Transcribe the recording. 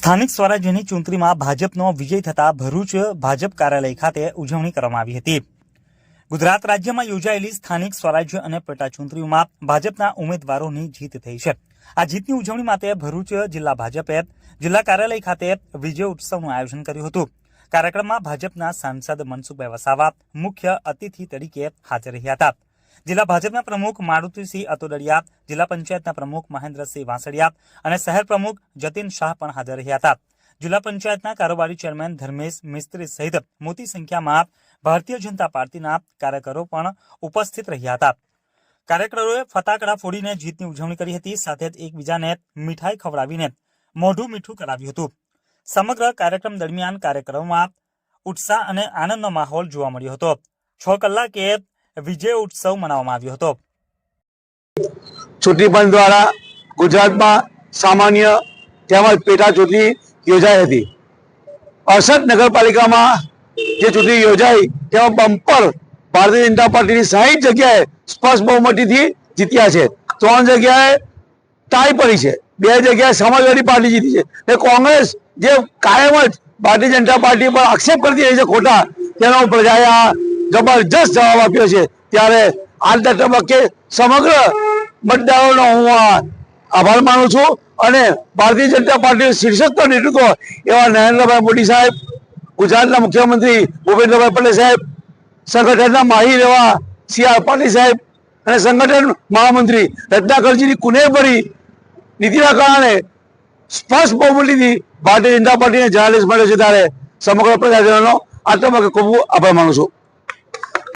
સ્થાનિક સ્વરાજ્યની ચૂંટણીમાં ભાજપનો વિજય થતા ભરૂચ ભાજપ કાર્યાલય ખાતે ઉજવણી કરવામાં આવી હતી. ગુજરાત રાજ્યમાં યોજાયેલી સ્થાનિક સ્વરાજ્ય અને પેટાચૂંટણીઓમાં ભાજપના ઉમેદવારોની જીત થઈ છે. આ જીતની ઉજવણી માટે ભરૂચ જિલ્લા ભાજપે જિલ્લા કાર્યાલય ખાતે વિજય ઉત્સવનું આયોજન કર્યું હતું. કાર્યક્રમમાં ભાજપના સાંસદ મનસુખભાઈ વસાવા મુખ્ય અતિથિ તરીકે હાજર રહ્યા હતા. જિલ્લા ભાજપના પ્રમુખ મારુતિસિંહ અતોડડિયા જિલ્લા પંચાયતના પ્રમુખ મહેન્દ્રસિંહ વાંસળિયા અને શહેર પ્રમુખ જતીન શાહ પણ હાજર રહ્યા હતા. જિલ્લા પંચાયતના કારોબારી ચેરમેન ધર્મેશ મિસ્ત્રી સહિત મોટી સંખ્યામાં ભારતીય જનતા પાર્ટીના કાર્યકરો પણ ઉપસ્થિત રહ્યા હતા. કાર્યકરોએ ફટાકડા ફોડીને જીતની ઉજવણી કરી હતી, સાથે જ એકબીજાને મીઠાઈ ખવડાવીને મોઢું મીઠું કરાવ્યું હતું. સમગ્ર કાર્યક્રમ દરમિયાન કાર્યક્રમમાં ઉત્સાહ અને આનંદનો માહોલ જોવા મળ્યો હતો. છ કલાકે વિજય ઉત્સવ મનાવવામાં આવ્યો હતો. ચૂંટણી પંચ દ્વારા ગુજરાતમાં સામાન્ય તેમજ પેટા ચૂંટણી યોજાઈ હતી. અડસઠ નગરપાલિકામાં જે ચૂંટણી યોજાઈ, તેમાં બમ્પર ભારતીય જનતા પાર્ટીની સાહીઠ જગ્યાએ સ્પષ્ટ બહુમતીથી જીત્યા છે. ત્રણ જગ્યાએ ટાઈ પડી છે. બે જગ્યાએ સમાજવાદી પાર્ટી જીતી છે. ને કોંગ્રેસ જે કાયમ જ ભારતીય જનતા પાર્ટી પર આક્ષેપ કરતી રહી છે ખોટા, તેનો પ્રજાએ આ જબરજસ્ત જવાબ આપ્યો છે. ત્યારે આજના તબક્કે સમગ્ર મતદારોનો હું આભાર માનું છું અને ભારતીય જનતા પાર્ટીનું શીર્ષસ્થ નેતૃત્વ એવા નરેન્દ્રભાઈ મોદી સાહેબ, ગુજરાતના મુખ્યમંત્રી ભૂપેન્દ્રભાઈ પટેલ સાહેબ, સંગઠનના માહિર એવા સી આર પાટીલ સાહેબ અને સંગઠન મહામંત્રી રત્નાકરજીની કુનેભરી નીતિના કારણે સ્પષ્ટ બહુમતીથી ભારતીય જનતા પાર્ટીને જનાદેશ મળ્યો છે. ત્યારે સમગ્ર પ્રજાજનોનો આ તબક્કે ખૂબ આભાર માનું છું.